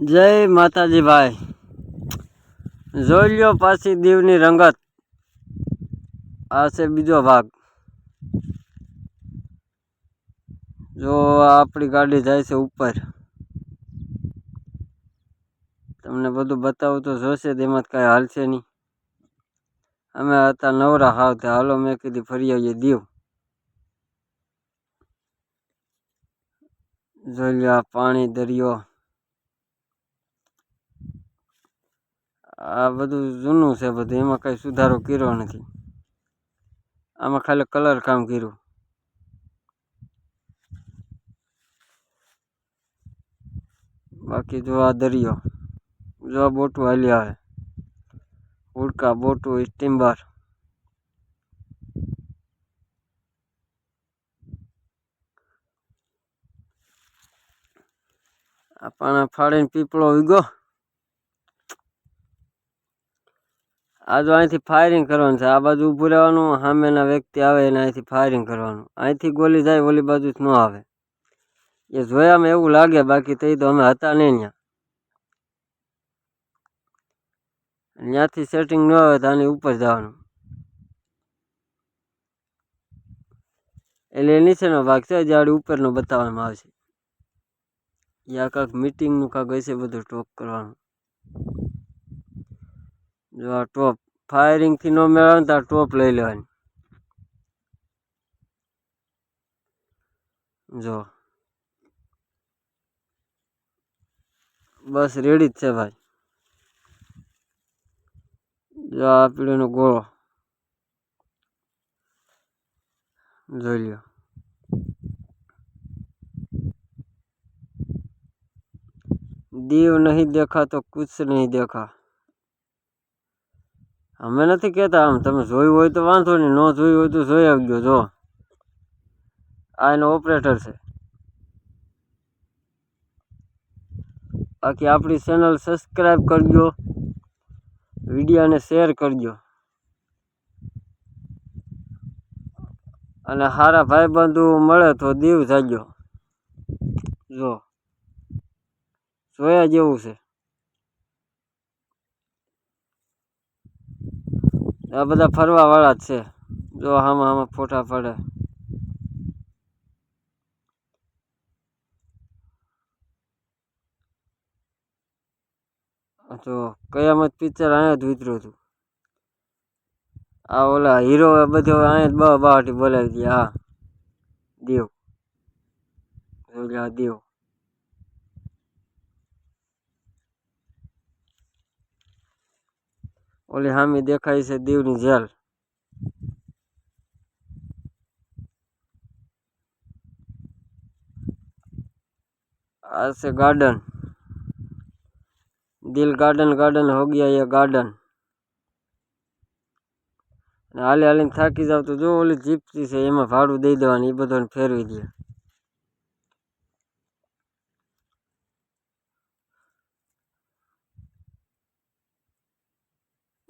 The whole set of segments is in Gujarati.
જય માતાજી ભાઈ જોઈ લ્યો પાછી દીવની રંગત. આ છે બીજો ભાગ. જો આપણી ગાડી જાય છે ઉપર. તમને બધું બતાવું તો જોશે તેમાં કાંઈ હાલશે નહીં. અમે હતા નવરા હાવ તે હાલો મેં કીધી ફરી આવીએ દીવ. જોઈ લ્યો પાણી દરિયો. આ બધું જૂનું છે બધું, એમાં કઈ સુધારો કર્યો નથી. આમાં ખાલી કલર કામ કર્યું. બાકી જો આ દરિયો, જો આ બોટું હાલી આવે. ઉડકા બોટું સ્ટીમબર આ પાણા ફાડીને પીપળો ઉગ્યો. આ તો અહીંથી ફાયરિંગ કરવાનું છે. આ બાજુ ઊભું રહેવાનું, સામેના વ્યક્તિ આવે એને અહીંથી ફાયરિંગ કરવાનું. અહીંથી ગોલી જાય, ઓલી બાજુ ન આવે. એ જોયામાં એવું લાગે, બાકી તે તો અમે હતા નહીં ત્યાં. ત્યાંથી સેટિંગ ન આવે તો આની ઉપર જવાનું. એટલે નીચેનો ભાગ છે જાડી ઉપરનો બતાવવામાં આવશે યા કાંક મિટિંગનું કાંક હશે, બધું ટોક કરવાનું. જો આ ટોપ ફાયરિંગથી ન મેળવે તો આ ટોપ લઈ લેવાની. જો. બસ રેડી જ છે ભાઈ. જો આ પીળીનો ગોળો. જોઈ લ્યો. દીવ નહીં દેખા તો કુછ નહીં દેખા. અમે નથી કહેતા આમ, તમે જોયું હોય તો વાંધો નહીં, ન જોયું હોય તો જોઈ આવજો, જો. આ એનો ઓપરેટર છે. બાકી આપણી ચેનલ સબસ્ક્રાઈબ કરજો, વિડીયોને શેર કરજો. અને સારા ભાઈબંધુ મળે તો દીવ જાજો. જો. જોયા જેવું છે. આ બધા ફરવા વાળા જ છે. જો આમાં આમાં ફોટા પડે. તો કયામત પિક્ચર અહીંયા જ ઉતર્યું હતું. આ ઓલા હીરો બધો અહીંયા જ બહાટી બોલાવી દે હા, દેવ. દેવ. ઓલી સામે દેખાય છે દીવની જેલ આ છે ગાર્ડન દિલ ગાર્ડન ગાર્ડન હો ગયા ये ગાર્ડન હાલે હાલીને થાકી જાવ તો જો ઓલી જીપસી છે એમાં ભાડું દઈ દેવાનું એ બધાને ફેરવી દે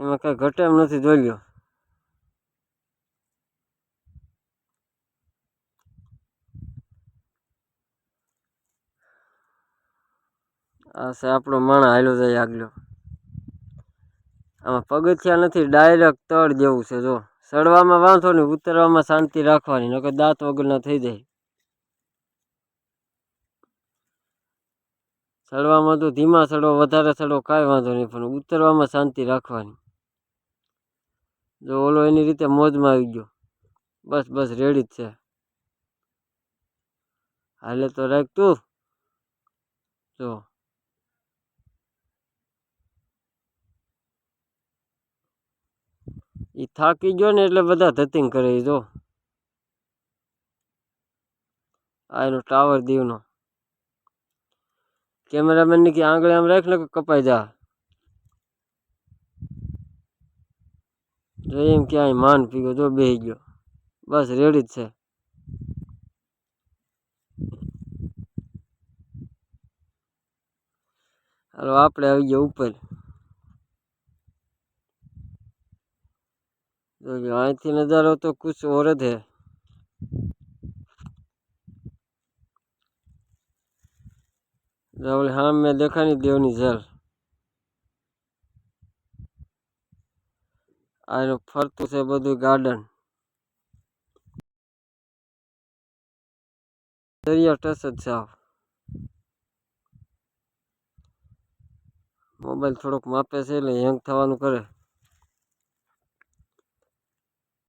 એમાં કાંઈ ઘટે એમ નથી, જોઈ આ છે આપણો માણા હાલ્યો જાય આગલો. આમાં પગથિયા નથી, ડાયરેક્ટ તળ જેવું છે, જો. ચડવામાં વાંધો નહીં, ઉતરવામાં શાંતિ રાખવાની, નકર દાંત વગરના થઈ જાય. ચડવામાં તો ધીમા ચડો વધારે ચડો કાંઈ વાંધો નહીં, પણ ઉતરવામાં શાંતિ રાખવાની. જો ઓલો એની રીતે મોજમાં આવી ગયો. બસ બસ રેડી જ છે. હાલે તો રાખ તું. જો. એ થાકી ગયો ને એટલે બધા ધતિંગ કરે જો. આ એનો ટાવર દીવનો. કેમેરામેનની કે આંગળી આમ રાખ ને કપાઈ જા. જો એમ ક્યાંય માન પીગો જો બેહી ગયો બસ રેડી જ છે હાલો આપણે આવી ગયા ઉપર જોજો અહીંથી નજારો તો કુછ ઓર જ હે। ઓલી હા મેં દેખાની દેવની જેલ આ ફરતું છે બધું ગાર્ડન દરિયા ટચ જ છે મોબાઈલ થોડોક માપે છે એટલે હેંગ થવાનું કરે.